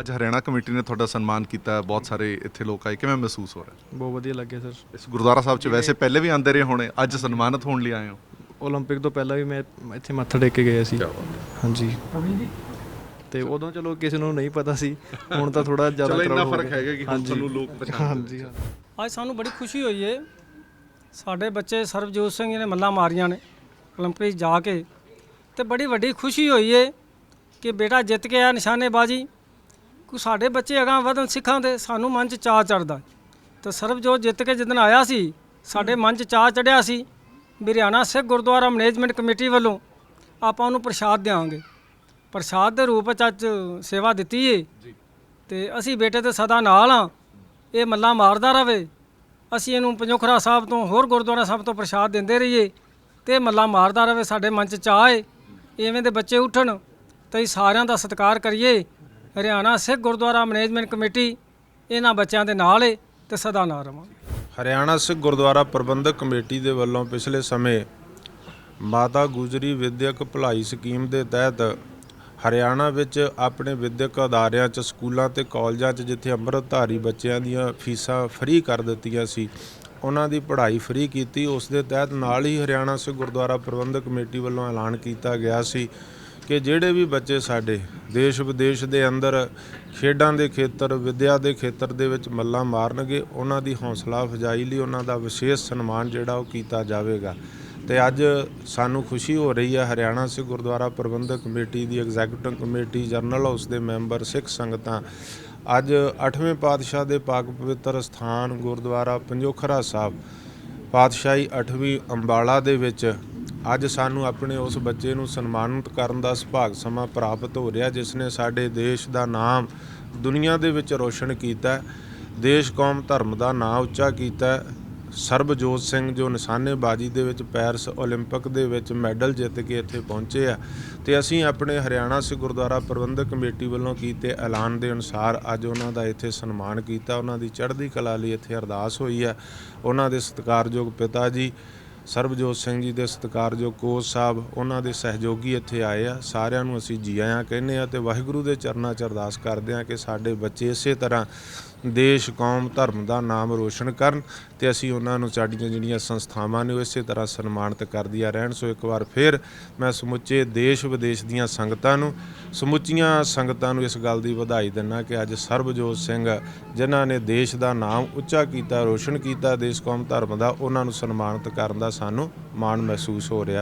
ਅੱਜ ਹਰਿਆਣਾ ਕਮੇਟੀ ਨੇ ਤੁਹਾਡਾ ਸਨਮਾਨ ਕੀਤਾ ਬਹੁਤ ਸਾਰੇ ਇੱਥੇ ਲੋਕ ਆਏ ਕਿਵੇਂ ਮਹਿਸੂਸ ਹੋ ਰਿਹਾ ਬਹੁਤ ਵਧੀਆ ਲੱਗਿਆ ਸਰ ਇਸ ਗੁਰਦੁਆਰਾ ਸਾਹਿਬ 'ਚ ਵੈਸੇ ਪਹਿਲੇ ਵੀ ਆਉਂਦੇ ਰਹੇ ਹੋਣੇ ਅੱਜ ਸਨਮਾਨਿਤ ਹੋਣ ਲਈ ਆਏ ਹੋ 올림픽 ਤੋਂ ਪਹਿਲਾਂ ਵੀ ਮੈਂ ਇੱਥੇ ਮੱਥਾ ਟੇਕ ਕੇ ਗਿਆ ਸੀ ਹਾਂਜੀ ਤੇ ਉਦੋਂ ਚਲੋ ਕਿਸੇ ਨੂੰ ਨਹੀਂ ਪਤਾ ਸੀ ਹੁਣ ਤਾਂ ਥੋੜਾ ਜ਼ਿਆਦਾ ਚਲੋ ਇੰਨਾ crowd ਹੋ ਫਰਕ ਗਿਆ। ਹੈਗਾ ਕਿ ਹੁਣ ਹਾਂਜੀ। ਤੁਹਾਨੂੰ ਲੋਕ ਪਛਾਣਦੇ ਹਾਂਜੀ ਹਾਂ। ਅੱਜ ਸਾਨੂੰ ਬੜੀ ਖੁਸ਼ੀ ਹੋਈ ਏ ਸਾਡੇ ਬੱਚੇ ਸਰਬਜੋਤ ਸਿੰਘ ਜੀ ਨੇ ਮੱਲਾਂ ਮਾਰੀਆਂ ਨੇ 올림픽 ਜਾ ਕੇ ਤੇ ਬੜੀ ਵੱਡੀ ਖੁਸ਼ੀ ਹੋਈ ਏ ਕਿ ਬੇਟਾ ਜਿੱਤ ਕੇ ਆਇਆ ਨਿਸ਼ਾਨੇਬਾਜ਼ੀ ਕੋ ਸਾਡੇ ਬੱਚੇ ਅਗਾਂਹ ਵਧਣ ਸਿੱਖਾਂ ਦੇ ਸਾਨੂੰ ਮਨ 'ਚ ਚਾਅ ਚੜਦਾ ਤੇ ਸਰਬਜੋਤ ਜਿੱਤ ਕੇ ਜਿੱਦਣ ਆਇਆ ਸੀ ਸਾਡੇ ਮਨ 'ਚ ਚਾਅ ਚੜਿਆ ਸੀ ਵੀ ਹਰਿਆਣਾ ਸਿੱਖ ਗੁਰਦੁਆਰਾ ਮੈਨੇਜਮੈਂਟ ਕਮੇਟੀ ਵੱਲੋਂ ਆਪਾਂ ਉਹਨੂੰ ਪ੍ਰਸ਼ਾਦ ਦੇਵਾਂਗੇ ਪ੍ਰਸ਼ਾਦ ਦੇ ਰੂਪ 'ਚ ਅੱਜ ਸੇਵਾ ਦਿੱਤੀ ਏ। ਤੇ ਅਸੀਂ ਬੇਟੇ ਤੇ ਸਦਾ ਨਾਲ ਆ ਇਹ ਮੱਲਾ ਮਾਰਦਾ ਰਵੇ। ਅਸੀਂ ਇਹਨੂੰ ਪੰਜੋਖਰਾ ਸਾਹਿਬ ਤੋਂ ਹੋਰ ਗੁਰਦੁਆਰਾ ਸਾਹਿਬ ਤੋਂ ਪ੍ਰਸ਼ਾਦ ਦਿੰਦੇ ਰਹੀਏ ਤੇ ਮੱਲਾ ਮਾਰਦਾ ਰਵੇ ਸਾਡੇ ਮਨ 'ਚ ਚਾਹ ਏ। ਇਵੇਂ ਦੇ ਬੱਚੇ ਉੱਠਣ ਤੇ ਸਾਰਿਆਂ ਦਾ ਸਤਿਕਾਰ ਕਰੀਏ। ਹਰਿਆਣਾ ਸਿੱਖ ਗੁਰਦੁਆਰਾ ਮੈਨੇਜਮੈਂਟ ਕਮੇਟੀ ਇਹਨਾਂ ਬੱਚਿਆਂ ਦੇ ਨਾਲ ਏ ਤੇ ਸਦਾ ਨਾਲ ਰਵਾਂਗੇ। ਹਰਿਆਣਾ ਸਿੱਖ ਗੁਰਦੁਆਰਾ ਪ੍ਰਬੰਧਕ ਕਮੇਟੀ ਦੇ ਵੱਲੋਂ ਪਿਛਲੇ ਸਮੇਂ ਮਾਤਾ ਗੁਜਰੀ ਵਿਦਿਅਕ ਭਲਾਈ ਸਕੀਮ ਦੇ ਤਹਿਤ ਹਰਿਆਣਾ ਵਿੱਚ ਆਪਣੇ ਵਿਦਿਅਕ ਅਦਾਰਿਆਂ 'ਚ, ਸਕੂਲਾਂ ਤੇ ਕਾਲਜਾਂ 'ਚ ਜਿੱਥੇ ਅੰਮ੍ਰਿਤਧਾਰੀ ਬੱਚਿਆਂ ਦੀਆਂ ਫੀਸਾਂ ਫ੍ਰੀ ਕਰ ਦਿੱਤੀਆਂ ਸੀ, ਉਹਨਾਂ ਦੀ ਪੜ੍ਹਾਈ ਫ੍ਰੀ ਕੀਤੀ। ਉਸ ਦੇ ਤਹਿਤ ਨਾਲ ਹੀ ਹਰਿਆਣਾ ਸਿੱਖ ਗੁਰਦੁਆਰਾ ਪ੍ਰਬੰਧਕ ਕਮੇਟੀ ਵੱਲੋਂ ਐਲਾਨ ਕੀਤਾ ਗਿਆ ਸੀ। ਕਿ ਜਿਹੜੇ ਵੀ ਬੱਚੇ ਸਾਡੇ ਦੇਸ਼ ਵਿਦੇਸ਼ ਦੇ ਅੰਦਰ ਖੇਡਾਂ ਦੇ ਖੇਤਰ, ਵਿਦਿਆ ਦੇ ਖੇਤਰ ਦੇ ਵਿੱਚ ਮੱਲਾਂ ਮਾਰਨਗੇ, ਉਹਨਾਂ ਦੀ ਹੌਸਲਾ ਅਫਜ਼ਾਈ ਲਈ ਉਹਨਾਂ ਦਾ ਵਿਸ਼ੇਸ਼ ਸਨਮਾਨ ਜਿਹੜਾ ਉਹ ਕੀਤਾ ਜਾਵੇਗਾ। ਤੇ ਅੱਜ ਸਾਨੂੰ ਖੁਸ਼ੀ ਹੋ ਰਹੀ ਹੈ, ਹਰਿਆਣਾ ਸਿੱਖ ਗੁਰਦੁਆਰਾ ਪ੍ਰਬੰਧਕ ਕਮੇਟੀ ਦੀ ਐਗਜੈਕਟਿਵ ਕਮੇਟੀ ਜਨਰਲ ਹਾਊਸ ਦੇ ਮੈਂਬਰ ਸਿੱਖ ਸੰਗਤਾਂ ਅੱਜ 8ਵੇਂ ਪਾਤਸ਼ਾਹ ਦੇ ਪਾਕ ਪਵਿੱਤਰ ਸਥਾਨ ਗੁਰਦੁਆਰਾ ਪੰਜੋਖਰਾ ਸਾਹਿਬ, ਪਾਤਸ਼ਾਹੀ 8ਵੀਂ ਅੰਬਾਲਾ ਦੇ ਵਿੱਚ ਅੱਜ ਸਾਨੂੰ ਆਪਣੇ ਉਸ ਬੱਚੇ ਨੂੰ ਸਨਮਾਨਿਤ ਕਰਨ ਦਾ ਸੁਭਾਗ ਸਮਾਂ ਪ੍ਰਾਪਤ ਹੋ ਰਿਹਾ ਜਿਸ ਨੇ ਸਾਡੇ ਦੇਸ਼ ਦਾ ਨਾਮ ਦੁਨੀਆ ਦੇ ਵਿੱਚ ਰੋਸ਼ਨ ਕੀਤਾ ਹੈ। ਦੇਸ਼ ਕੌਮ ਧਰਮ ਦਾ ਨਾਂ ਉੱਚਾ ਕੀਤਾ ਹੈ। ਸਰਬਜੋਤ ਸਿੰਘ ਜੋ ਨਿਸ਼ਾਨੇਬਾਜ਼ੀ ਦੇ ਵਿੱਚ ਪੈਰਿਸ 올림픽 ਦੇ ਵਿੱਚ ਮੈਡਲ ਜਿੱਤ ਕੇ ਇੱਥੇ ਪਹੁੰਚੇ ਆ ਤੇ ਅਸੀਂ ਆਪਣੇ ਹਰਿਆਣਾ ਸਿੱਖ ਗੁਰਦੁਆਰਾ ਪ੍ਰਬੰਧਕ ਕਮੇਟੀ ਵੱਲੋਂ ਕੀਤੇ ਐਲਾਨ ਦੇ ਅਨੁਸਾਰ ਅੱਜ ਉਹਨਾਂ ਦਾ ਇੱਥੇ ਸਨਮਾਨ ਕੀਤਾ ਉਹਨਾਂ ਦੀ ਚੜ੍ਹਦੀ ਕਲਾ ਲਈ ਇੱਥੇ ਅਰਦਾਸ ਹੋਈ ਹੈ ਉਹਨਾਂ ਦੇ ਸਤਿਕਾਰਯੋਗ ਪਿਤਾ ਜੀ ਸਰਬਜੋਤ ਸਿੰਘ ਜੀ ਦੇ ਸਤਿਕਾਰਯੋਗ ਕੋਚ ਸਾਹਿਬ, ਉਹਨਾਂ ਦੇ ਸਹਿਯੋਗੀ ਇੱਥੇ ਆਏ ਆ। ਸਾਰਿਆਂ ਨੂੰ ਅਸੀਂ ਜੀ ਆਇਆਂ ਕਹਿੰਦੇ ਆ ਤੇ ਵਾਹਿਗੁਰੂ ਦੇ ਚਰਨਾਂ 'ਚ ਅਰਦਾਸ ਕਰਦੇ ਆ ਕਿ ਸਾਡੇ ਬੱਚੇ ਇਸੇ ਤਰ੍ਹਾਂ ਦੇਸ਼, ਕੌਮ, ਧਰਮ ਦਾ ਨਾਮ ਰੋਸ਼ਨ ਕਰਨ ਤੇ ਅਸੀਂ ਉਹਨਾਂ ਨੂੰ ਸਾਡੀਆਂ ਜਿਹੜੀਆਂ ਸੰਸਥਾਵਾਂ ਨੇ ਉਹ ਇਸੇ ਤਰ੍ਹਾਂ ਸਨਮਾਨਿਤ ਕਰਦੀਆਂ ਰਹਿਣ। ਸੋ ਇੱਕ ਵਾਰ ਫਿਰ ਮੈਂ ਸਮੁੱਚੇ ਦੇਸ਼ ਵਿਦੇਸ਼ ਦੀਆਂ ਸੰਗਤਾਂ ਨੂੰ, ਸਮੁੱਚੀਆਂ ਸੰਗਤਾਂ ਨੂੰ ਇਸ ਗੱਲ ਦੀ ਵਧਾਈ ਦਿੰਦਾ ਕਿ ਅੱਜ ਸਰਬਜੋਤ ਸਿੰਘ, ਜਿਨ੍ਹਾਂ ਨੇ ਦੇਸ਼ ਦਾ ਨਾਮ ਉੱਚਾ ਕੀਤਾ, ਰੋਸ਼ਨ ਕੀਤਾ, ਦੇਸ਼, ਕੌਮ, ਧਰਮ ਦਾ, ਉਹਨਾਂ ਨੂੰ ਸਨਮਾਨਿਤ ਕਰਨ ਦਾ ਸਾਨੂੰ ਮਾਣ ਮਹਿਸੂਸ ਹੋ ਰਿਹਾ